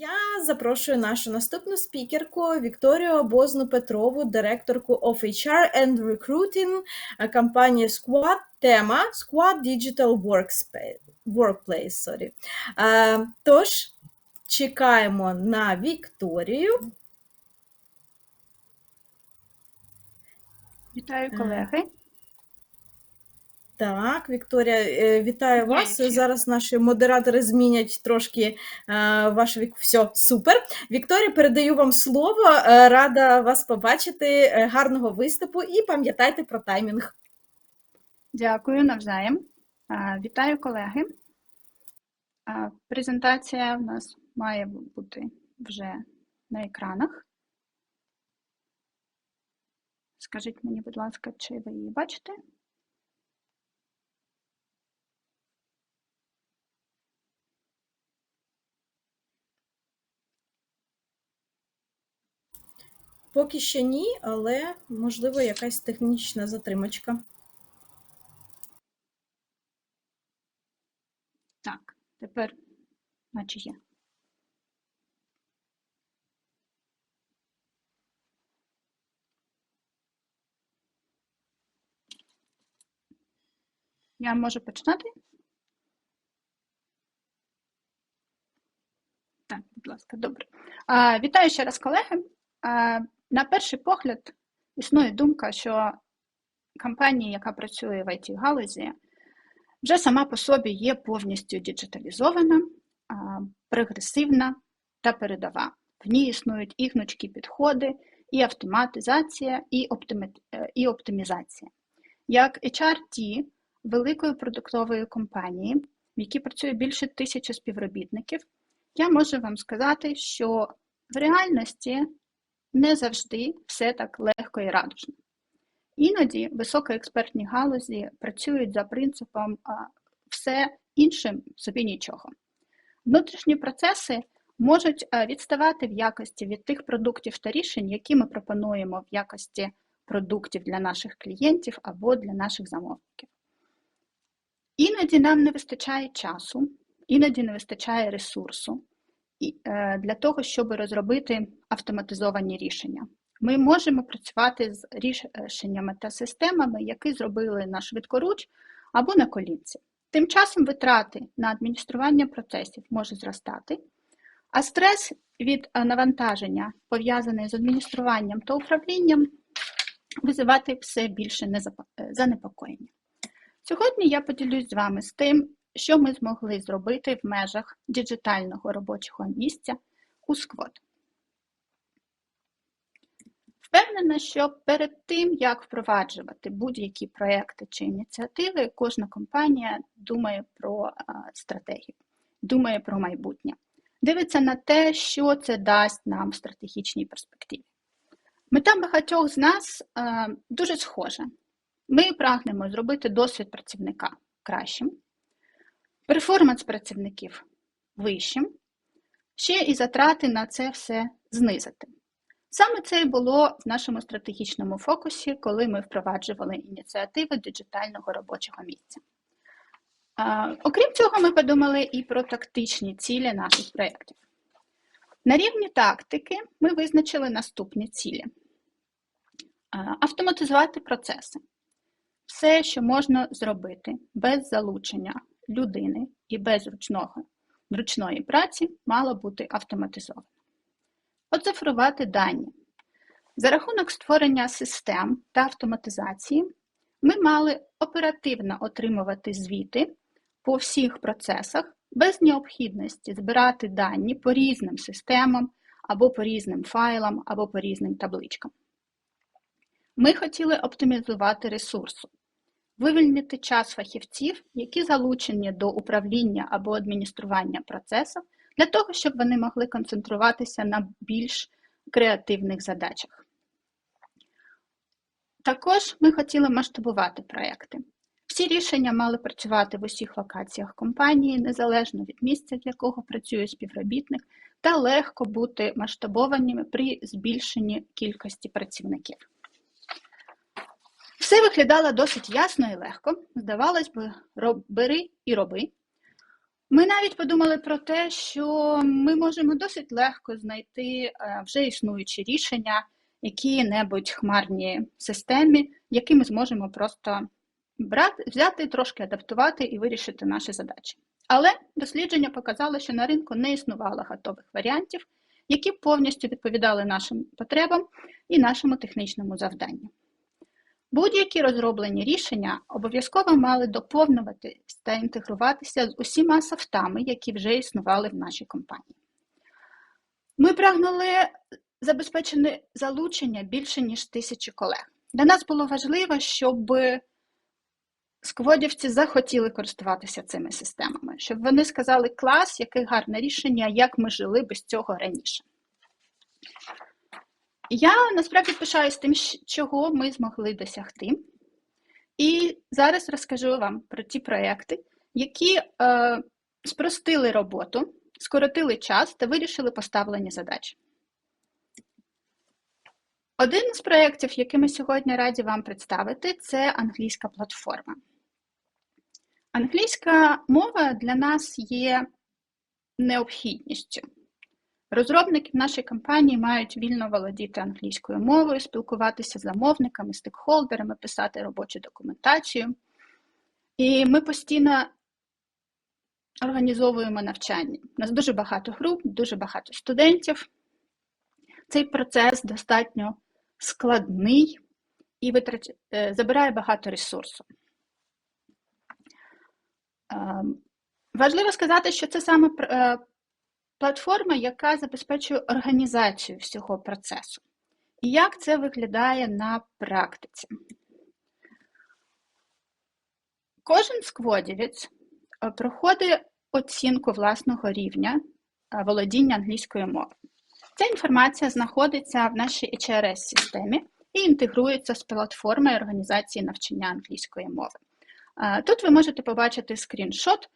Я запрошую нашу наступну спікерку Вікторію Обозну Петрову, директорку of HR and Recruiting е, компанії Squad. Тема Squad Digital Workspace, Workplace. Sorry. Е, Тож, чекаємо на Вікторію. Вітаю, Е, колеги. Так, Вікторія, е, вітаю вас. Дякую. Зараз наші модератори змінять трошки е, ваш вік. Все, супер. Вікторія, передаю вам слово. Е, Рада вас побачити. Гарного виступу і пам'ятайте про таймінг. Дякую навзаєм. Вітаю, колеги. Презентація в нас має бути вже на екранах. Скажіть мені, будь ласка, чи ви її бачите? Поки що ні, але можливо якась технічна затримочка. Так, тепер, наче є. Я можу починати? Так, будь ласка, добре. А, Вітаю ще раз, колеги. На перший погляд існує думка, що компанія, яка працює в IT-галузі, вже сама по собі є повністю діджиталізована, прогресивна та передова. В ній існують і гнучкі підходи, і автоматизація, і, оптими... е, і оптимізація. Як HRT великої продуктової компанії, в якій працює більше тисячі співробітників, я можу вам сказати, що в реальності не завжди все так легко і радужно. Іноді високоекспертні галузі працюють за принципом все іншим собі нічого. Внутрішні процеси можуть відставати в якості від тих продуктів та рішень, які ми пропонуємо в якості продуктів для наших клієнтів або для наших замовників. Іноді нам не вистачає часу, іноді не вистачає ресурсу для того, щоб розробити автоматизовані рішення. Ми можемо працювати з рішеннями та системами, які зробили на швидкоруч або на колінці. Тим часом витрати на адміністрування процесів може зростати, а стрес від е, навантаження, пов'язаний з адмініструванням та управлінням, визивати все більше е, занепокоєння. Сьогодні я поділюсь з вами з тим, що ми змогли зробити в межах діджитального робочого місця у Squad. Впевнена, що перед тим, як впроваджувати будь-які проекти чи ініціативи, кожна компанія думає про стратегію, думає про майбутнє, дивиться на те, що це дасть нам в стратегічній перспективі. Мета багатьох з нас дуже схожа. Ми прагнемо зробити досвід працівника кращим, перформанс працівників вищим, ще і затрати на це все знизити. Саме це і було в нашому стратегічному фокусі, коли ми впроваджували ініціативи диджитального робочого місця. Окрім цього, ми подумали і про тактичні цілі наших проєктів. На рівні тактики ми визначили наступні цілі: автоматизувати процеси. Все, що можна зробити без залучення людини і без ручного, ручної праці, мало бути автоматизовано. Оцифрувати дані. За рахунок створення систем та автоматизації ми мали оперативно отримувати звіти по всіх процесах без необхідності збирати дані по різним системам, або по різним файлам, або по різним табличкам. Ми хотіли оптимізувати ресурсу, вивільнити час фахівців, які залучені до управління або адміністрування процесів, для того, щоб вони могли концентруватися на більш креативних задачах. Також ми хотіли масштабувати проекти. Всі рішення мали працювати в усіх локаціях компанії, незалежно від місця, для якого працює співробітник, та легко бути масштабованими при збільшенні кількості працівників. Все виглядало досить ясно і легко. Здавалось би, роб- бери і роби. Ми навіть подумали про те, що ми можемо досить легко знайти е, вже існуючі рішення, які-небудь хмарні системі, які ми зможемо просто брати, взяти, трошки адаптувати і вирішити наші задачі. Але дослідження показало, що на ринку не існувало готових варіантів, які повністю відповідали нашим потребам і нашому технічному завданню. Будь-які розроблені рішення обов'язково мали доповнюватися та інтегруватися з усіма софтами, які вже існували в нашій компанії. Ми прагнули забезпечити залучення більше, ніж тисячі колег. Для нас було важливо, щоб скводівці захотіли користуватися цими системами, щоб вони сказали клас, яке гарне рішення, як ми жили без цього раніше. Я насправді пишаюсь тим, чого ми змогли досягти. І зараз розкажу вам про ті проекти, які е, спростили роботу, скоротили час та вирішили поставлені задачі. Один з проєктів, який ми сьогодні раді вам представити, це англійська платформа. Англійська мова для нас є необхідністю. Розробники в нашій компанії мають вільно володіти англійською мовою, спілкуватися з замовниками, стейкхолдерами, писати робочу документацію. І ми постійно організовуємо навчання. У нас дуже багато груп, дуже багато студентів. Цей процес достатньо складний і витрач... Е, забирає багато ресурсу. Ем, важливо сказати, що це саме е, платформа, яка забезпечує організацію всього процесу. І як це виглядає на практиці? Кожен скводівець е, проходить оцінку власного рівня е, володіння англійської мови. Ця інформація знаходиться в нашій HRS-системі і інтегрується з платформою організації навчання англійської мови. Е, тут ви можете побачити скріншот,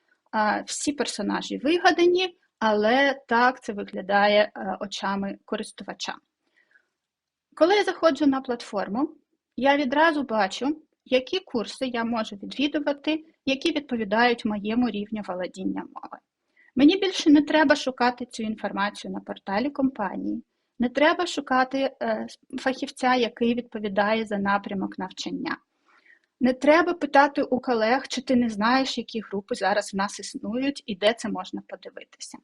всі персонажі вигадані, але так це виглядає е, очами користувача. Коли я заходжу на платформу, я відразу бачу, які курси я можу відвідувати, які відповідають моєму рівню володіння мови. Мені більше не треба шукати цю інформацію на порталі компанії, не треба шукати е, фахівця, який відповідає за напрямок навчання. Не треба питати у колег, чи ти не знаєш, які групи зараз в нас існують і де це можна подивитися.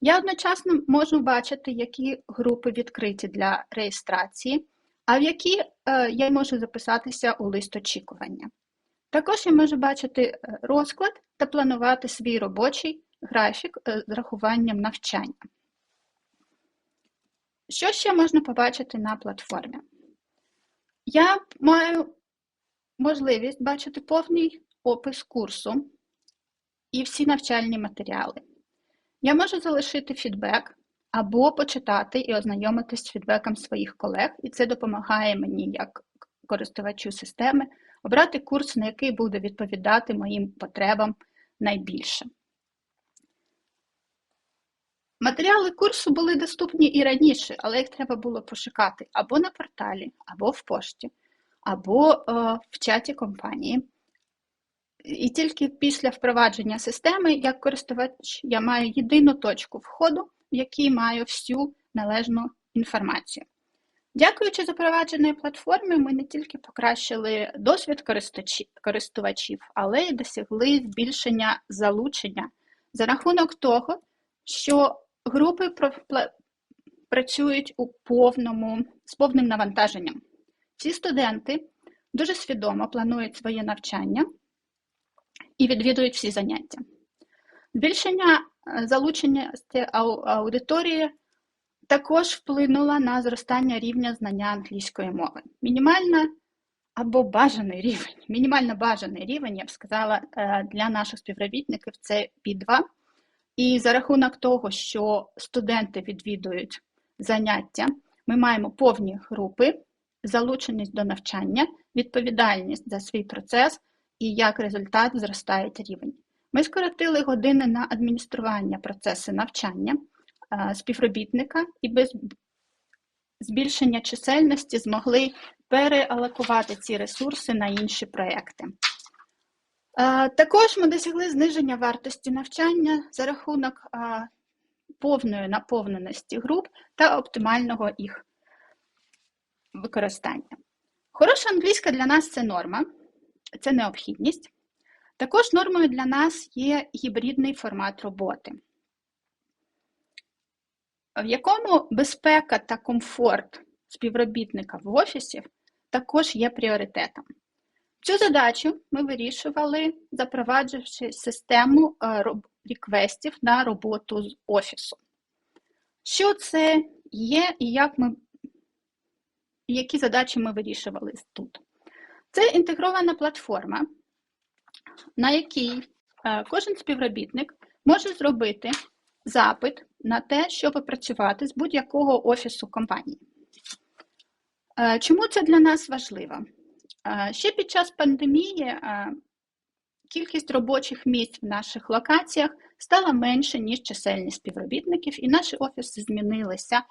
Я одночасно можу бачити, які групи відкриті для реєстрації, а в які е, я можу записатися у лист очікування. Також я можу бачити е, розклад та планувати свій робочий графік е, з рахуванням навчання. Що ще можна побачити на платформі? Я маю можливість бачити повний опис курсу і всі навчальні матеріали. Я можу залишити фідбек або почитати і ознайомитись з фідбеком своїх колег, і це допомагає мені, як користувачу системи, обрати курс, на який буде відповідати моїм потребам найбільше. Матеріали курсу були доступні і раніше, але їх треба було пошукати або на порталі, або в пошті, або е, в чаті компанії. І тільки після впровадження системи, як користувач, я маю єдину точку входу, в якій маю всю належну інформацію. Дякуючи запровадженій платформі, ми не тільки покращили досвід користувачів, але й досягли збільшення залучення за рахунок того, що групи працюють у повному, з повним навантаженням. Ці студенти дуже свідомо планують своє навчання і відвідують всі заняття. Збільшення е, залучення аудиторії також вплинуло на зростання рівня знання англійської мови. Мінімальна або бажаний рівень, мінімально бажаний рівень, я б сказала, е, для наших співробітників це P2. І за рахунок того, що студенти відвідують заняття, ми маємо повні групи, залученість до навчання, відповідальність за свій процес і як результат зростає рівень. Ми скоротили години на адміністрування процесу навчання е, співробітника і без збільшення чисельності змогли переалокувати ці ресурси на інші проекти. Е, Також ми досягли зниження вартості навчання за рахунок е, повної наповненості груп та оптимального їх використання. Хороша англійська для нас це норма, це необхідність. Також нормою для нас є гібридний формат роботи, в якому безпека та комфорт співробітника в офісі також є пріоритетом. Цю задачу ми вирішували, запровадживши систему е, реквестів на роботу з офісу. Що це є і як ми, які задачі ми вирішували тут? Це інтегрована платформа, на якій е, кожен співробітник може зробити запит на те, щоб працювати з будь-якого офісу компанії. Е, чому це для нас важливо? Е, ще під час пандемії кількість робочих місць в наших локаціях стала менше, ніж чисельність співробітників, і наші офіси змінилися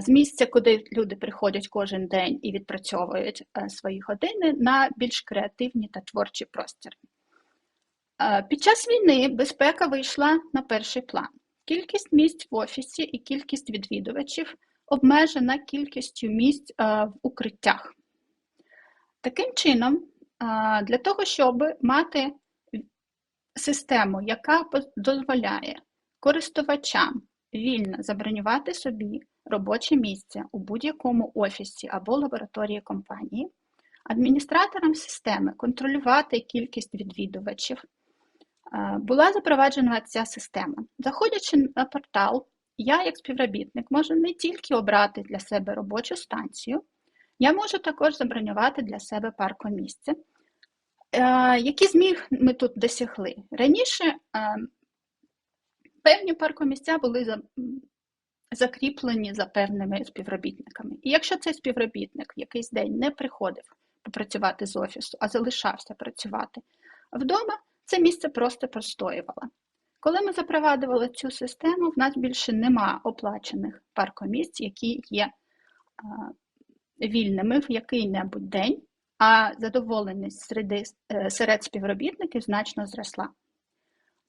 з місця, куди люди приходять кожен день і відпрацьовують свої години, на більш креативні та творчі простіри. Під час війни безпека вийшла на перший план. Кількість місць в офісі і кількість відвідувачів обмежена кількістю місць в укриттях. Таким чином, для того, щоб мати систему, яка дозволяє користувачам вільно забронювати собі робоче місце у будь-якому офісі або лабораторії компанії, адміністраторам системи контролювати кількість відвідувачів, була запроваджена ця система. Заходячи на портал, я, як співробітник, можу не тільки обрати для себе робочу станцію, я можу також забронювати для себе паркомісце. Які зміг ми тут досягли? Раніше певні паркомісця були закріплені за певними співробітниками. І якщо цей співробітник в якийсь день не приходив попрацювати з офісу, а залишався працювати вдома, це місце просто простоювало. Коли ми запровадували цю систему, в нас більше нема оплачених паркомісць, які є вільними в який-небудь день, а задоволеність серед, е, серед співробітників значно зросла.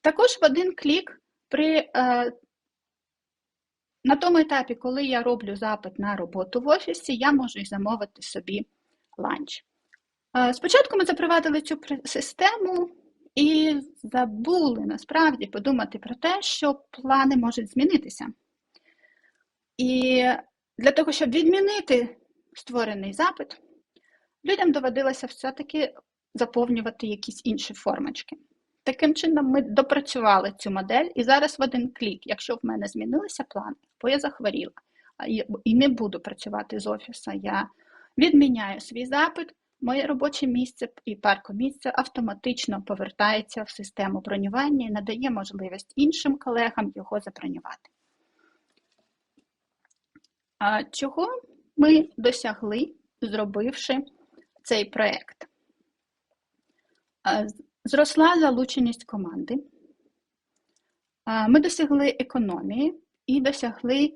Також в один клік при е, на тому етапі, коли я роблю запит на роботу в офісі, я можу і замовити собі ланч. Е, спочатку ми запровадили цю систему і забули насправді подумати про те, що плани можуть змінитися. І для того, щоб відмінити створений запит, людям доводилося все-таки заповнювати якісь інші формочки. Таким чином, ми допрацювали цю модель, і зараз в один клік, якщо в мене змінилися плани, бо я захворіла і не буду працювати з офісу, я відміняю свій запит, моє робоче місце і паркомісце автоматично повертається в систему бронювання і надає можливість іншим колегам його забронювати. А Чого ми досягли, зробивши цей проєкт? Зросла залученість команди. Ми досягли економії і досягли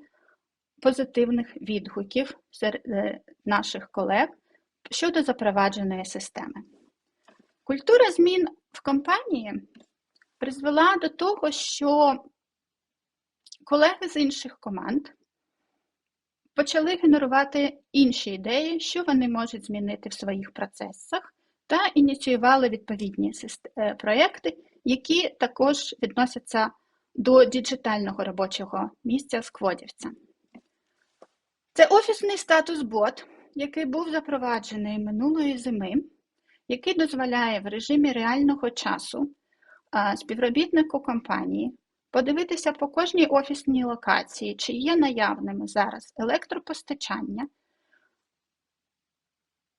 позитивних відгуків серед е, наших колег щодо запровадженої системи. Культура змін в компанії призвела до того, що колеги з інших команд почали генерувати інші ідеї, що вони можуть змінити в своїх процесах, та ініціювали відповідні е, проєкти, які також відносяться до діджитального робочого місця скводівця. Це офісний статус-бот, який був запроваджений минулої зими, який дозволяє в режимі реального часу співробітнику компанії подивитися по кожній офісній локації, чи є наявними зараз електропостачання,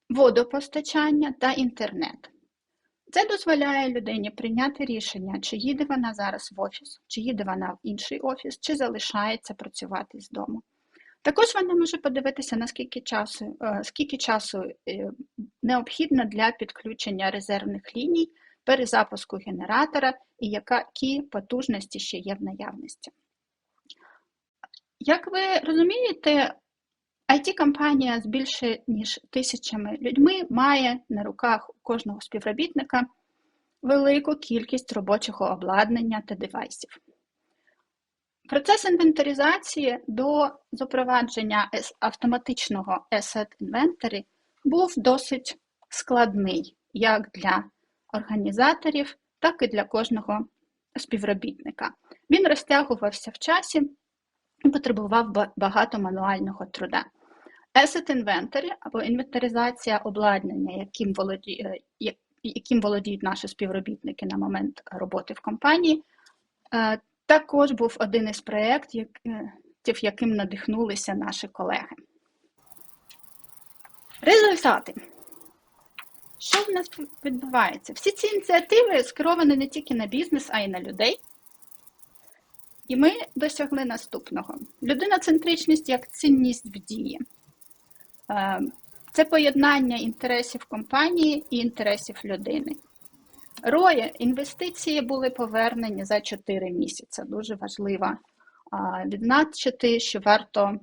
водопостачання та інтернет. Це дозволяє людині прийняти рішення, чи їде вона зараз в офіс, чи їде вона в інший офіс, чи залишається працювати з дому. Також вона може подивитися, наскільки часу, е, скільки часу е, необхідно для підключення резервних ліній, перезапуску генератора і які потужності ще є в наявності. Як ви розумієте, IT-компанія з більше ніж тисячами людьми має на руках у кожного співробітника велику кількість робочого обладнання та девайсів. Процес інвентаризації до запровадження автоматичного Asset Inventory був досить складний як для організаторів, так і для кожного співробітника. Він розтягувався в часі і потребував багато мануального труда. Asset Inventory або інвентаризація обладнання, яким володіє, яким володіють наші співробітники на момент роботи в компанії, е, також був один із проєктів, яким надихнулися наші колеги. Результати. Що в нас відбувається? Всі ці ініціативи скеровані не тільки на бізнес, а й на людей. І ми досягли наступного: людиноцентричність як цінність в дії. Е, Це поєднання інтересів компанії і інтересів людини. Роє інвестиції були повернені за 4 місяці. Дуже важливо відзначити, що варто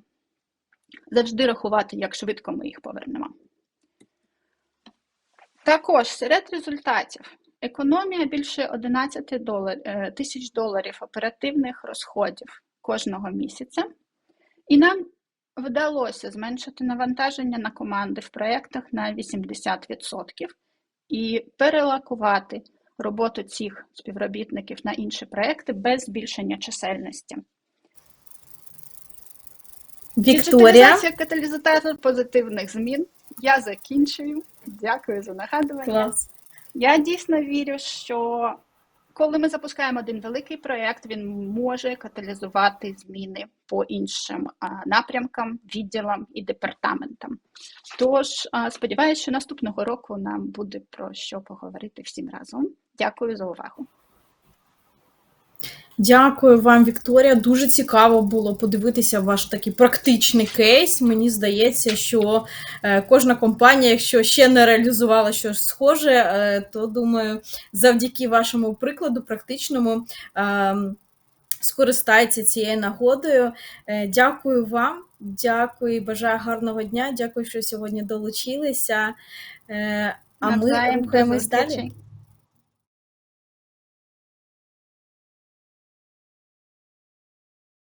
завжди рахувати, як швидко ми їх повернемо. Також серед результатів економія більше 11 долар, е, тисяч доларів оперативних розходів кожного місяця, і нам вдалося зменшити навантаження на команди в проєктах на 80% і перелокувати роботу цих співробітників на інші проекти без збільшення чисельності. Вікторія. Каталізатор позитивних змін. Я закінчую. Дякую за нагадування. Клас. Я дійсно вірю, що коли ми запускаємо один великий проєкт, він може каталізувати зміни по іншим напрямкам, відділам і департаментам. Тож сподіваюся, що наступного року нам буде про що поговорити всім разом. Дякую за увагу. Дякую вам, Вікторія. Дуже цікаво було подивитися ваш такий практичний кейс. Мені здається, що е, кожна компанія, якщо ще не реалізувала щось схоже, е, то думаю, завдяки вашому прикладу практичному е, скористається цією нагодою. Е, Дякую вам, дякую, бажаю гарного дня. Дякую, що сьогодні долучилися. А ми Навзаєм, рухаємось далі.